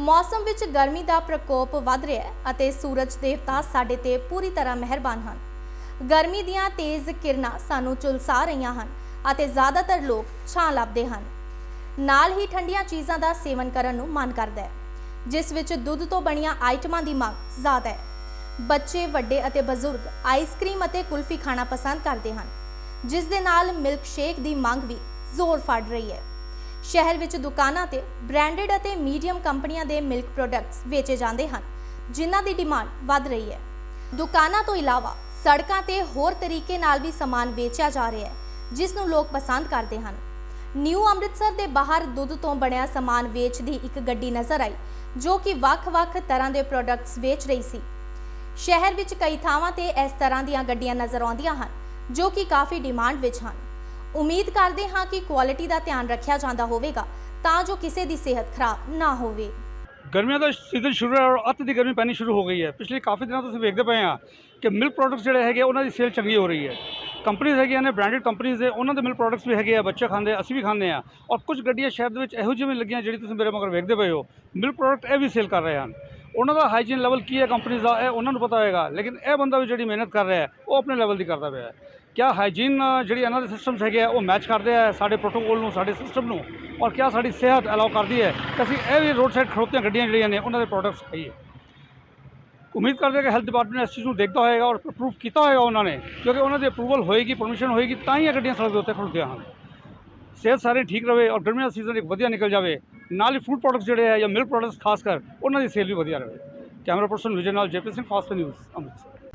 ਮੌਸਮ ਵਿੱਚ ਗਰਮੀ ਦਾ ਪ੍ਰਕੋਪ ਵੱਧ ਰਿਹਾ ਹੈ ਅਤੇ ਸੂਰਜ ਦੇਵਤਾ ਸਾਡੇ ਤੇ ਪੂਰੀ ਤਰ੍ਹਾਂ ਮਿਹਰਬਾਨ ਹਨ। ਗਰਮੀ ਦੀਆਂ ਤੇਜ਼ ਕਿਰਨਾਂ ਸਾਨੂੰ ਝੁਲਸਾ ਰਹੀਆਂ ਹਨ ਅਤੇ ਜ਼ਿਆਦਾਤਰ ਲੋਕ ਛਾਂ ਲੱਭਦੇ ਹਨ। ਨਾਲ ਹੀ ਠੰਡੀਆਂ ਚੀਜ਼ਾਂ ਦਾ ਸੇਵਨ ਕਰਨ ਨੂੰ ਮਨ ਕਰਦਾ ਹੈ, ਜਿਸ ਵਿੱਚ ਦੁੱਧ ਤੋਂ ਬਣੀਆਂ ਆਈਟਮਾਂ ਦੀ ਮੰਗ ਜ਼ਿਆਦਾ ਹੈ। ਬੱਚੇ, ਵੱਡੇ ਅਤੇ ਬਜ਼ੁਰਗ ਆਈਸਕ੍ਰੀਮ ਅਤੇ ਕੁਲਫੀ ਖਾਣਾ ਪਸੰਦ ਕਰਦੇ ਹਨ, ਜਿਸ ਦੇ ਨਾਲ ਮਿਲਕ ਸ਼ੇਕ ਦੀ ਮੰਗ ਵੀ ਜ਼ੋਰ ਫੜ ਰਹੀ ਹੈ। ਸ਼ਹਿਰ ਵਿੱਚ ਦੁਕਾਨਾਂ ਤੇ ਬ੍ਰਾਂਡਡ ਅਤੇ ਮੀਡੀਅਮ ਕੰਪਨੀਆਂ ਦੇ ਮਿਲਕ ਪ੍ਰੋਡਕਟਸ ਵੇਚੇ ਜਾਂਦੇ ਹਨ, ਜਿਨ੍ਹਾਂ ਦੀ ਡਿਮਾਂਡ ਵੱਧ ਰਹੀ ਹੈ। ਦੁਕਾਨਾਂ ਤੋਂ ਇਲਾਵਾ ਸੜਕਾਂ ਤੇ ਹੋਰ ਤਰੀਕੇ ਨਾਲ ਵੀ ਸਮਾਨ ਵੇਚਿਆ ਜਾ ਰਿਹਾ ਹੈ, ਜਿਸ ਨੂੰ ਲੋਕ ਪਸੰਦ ਕਰਦੇ ਹਨ। ਨਿਊ ਅੰਮ੍ਰਿਤਸਰ ਦੇ ਬਾਹਰ ਦੁੱਧ ਤੋਂ ਬਣਿਆ ਸਮਾਨ ਵੇਚਦੀ ਇੱਕ ਗੱਡੀ ਨਜ਼ਰ ਆਈ, ਜੋ ਕਿ ਵੱਖ-ਵੱਖ ਤਰ੍ਹਾਂ ਦੇ ਪ੍ਰੋਡਕਟਸ ਵੇਚ ਰਹੀ ਸੀ। ਸ਼ਹਿਰ ਵਿੱਚ ਕਈ ਥਾਵਾਂ ਤੇ ਇਸ ਤਰ੍ਹਾਂ ਦੀਆਂ ਗੱਡੀਆਂ ਨਜ਼ਰ ਆਉਂਦੀਆਂ ਹਨ, ਜੋ ਕਿ ਕਾਫੀ ਡਿਮਾਂਡ ਵਿੱਚ ਹਨ। ਉਮੀਦ ਕਰਦੇ ਹਾਂ ਕਿ ਕੁਆਲਿਟੀ ਦਾ ਧਿਆਨ ਰੱਖਿਆ ਜਾਂਦਾ ਹੋਵੇਗਾ, ਤਾਂ ਜੋ ਕਿਸੇ ਦੀ ਸਿਹਤ ਖਰਾਬ ਨਾ ਹੋਵੇ। ਗਰਮੀਆਂ ਦਾ ਸੀਜ਼ਨ ਸ਼ੁਰੂ ਹੈ ਔਰ ਅੱਤ ਦੀ ਗਰਮੀ ਪੈਣੀ ਸ਼ੁਰੂ ਹੋ ਗਈ ਹੈ। ਪਿਛਲੇ ਕਾਫੀ ਦਿਨਾਂ ਤੋਂ ਤੁਸੀਂ ਵੇਖਦੇ ਪਏ ਆ ਕਿ ਮਿਲਕ ਪ੍ਰੋਡਕਟਸ ਜਿਹੜੇ ਹੈਗੇ ਉਹਨਾਂ ਦੀ ਸੇਲ ਚੰਗੀ ਹੋ ਰਹੀ ਹੈ। ਕੰਪਨੀਆਂ ਹੈਗੀਆਂ ਨੇ ਬ੍ਰਾਂਡਡ ਕੰਪਨੀਆਂ ਦੇ, ਉਹਨਾਂ ਦੇ ਮਿਲਕ ਪ੍ਰੋਡਕਟਸ ਵੀ ਹੈਗੇ ਆ, ਬੱਚੇ ਖਾਂਦੇ ਅਸੀਂ ਵੀ ਖਾਂਦੇ ਆ ਔਰ ਕੁਝ ਗੱਡੀਆਂ ਸ਼ਹਿਰ ਦੇ ਵਿੱਚ ਇਹੋ ਜਿਹੀਆਂ ਵੀ ਲੱਗੀਆਂ ਜਿਹੜੀ ਤੁਸੀਂ ਮੇਰੇ ਮਗਰ ਵੇਖਦੇ ਪਏ ਹੋ। ਮਿਲਕ ਪ੍ਰੋਡਕਟ ਇਹ ਵੀ ਸੇਲ ਕਰ ਰਹੇ ਹਨ। ਉਹਨਾਂ ਦਾ ਹਾਈਜੀਨ ਲੈਵਲ ਕੀ ਹੈ ਕੰਪਨੀਆਂ ਦਾ, ਇਹ ਉਹਨਾਂ ਨੂੰ ਪਤਾ ਹੋਏਗਾ। ਲੇਕਿਨ ਇਹ ਬੰਦਾ ਵੀ ਜਿਹੜੀ ਮਿਹਨਤ ਕਰ ਰਿਹਾ ਉਹ ਆਪਣੇ ਲੈਵਲ ਦੀ ਕਰਦਾ ਪਿਆ ਕਿਆ ਹਾਈਜੀਨ ਜਿਹੜੀ ਇਹਨਾਂ ਦੇ ਸਿਸਟਮਸ ਹੈਗੇ ਆ, ਉਹ ਮੈਚ ਕਰਦੇ ਆ ਸਾਡੇ ਪ੍ਰੋਟੋਕੋਲ ਨੂੰ, ਸਾਡੇ ਸਿਸਟਮ ਨੂੰ, ਔਰ ਕਿਆ ਸਾਡੀ ਸਿਹਤ ਅਲਾਉ ਕਰਦੀ ਹੈ। ਕਿ ਅਸੀਂ ਇਹ ਵੀ ਰੋਡ ਸਾਈਡ ਖੜੋਤੀਆਂ ਗੱਡੀਆਂ ਜਿਹੜੀਆਂ ਨੇ, ਉਹਨਾਂ ਦੇ ਪ੍ਰੋਡਕਟਸ ਖਾਈਏ। ਉਮੀਦ ਕਰਦੇ ਹਾਂ ਕਿ ਹੈਲਥ ਡਿਪਾਰਟਮੈਂਟ ਇਸ ਚੀਜ਼ ਨੂੰ ਦੇਖਦਾ ਹੋਏਗਾ ਔਰ ਅਪਰੂਵ ਕੀਤਾ ਹੋਏਗਾ ਉਹਨਾਂ ਨੇ, ਕਿਉਂਕਿ ਉਹਨਾਂ ਦੀ ਅਪਰੂਵਲ ਹੋਏਗੀ ਪਰਮਿਸ਼ਨ ਹੋਏਗੀ, ਤਾਂ ਹੀ ਇਹ ਗੱਡੀਆਂ ਸੜਕ ਦੇ ਉੱਤੇ ਖੜੋਤੀਆਂ ਹਨ। ਸਿਹਤ ਸਾਰੇ ਠੀਕ ਰਵੇ ਔਰ ਗਰਮੀ ਦਾ ਸੀਜ਼ਨ ਇੱਕ ਵਧੀਆ ਨਿਕਲ ਜਾਵੇ। ਨਾਲ ਹੀ ਫੂਡ ਪ੍ਰੋਡਕਟਸ ਜਿਹੜੇ ਹੈ ਜਾਂ ਮਿਲਕ ਪ੍ਰੋਡਕਟਸ ਖਾਸ ਕਰ, ਉਹਨਾਂ ਦੀ ਸੇਲ ਵੀ ਵਧੀਆ ਰਹੇ। ਕੈਮਰਾ ਪਰਸਨ ਵਿਜੇ ਨਾਲ JP Singh fast news Amritsar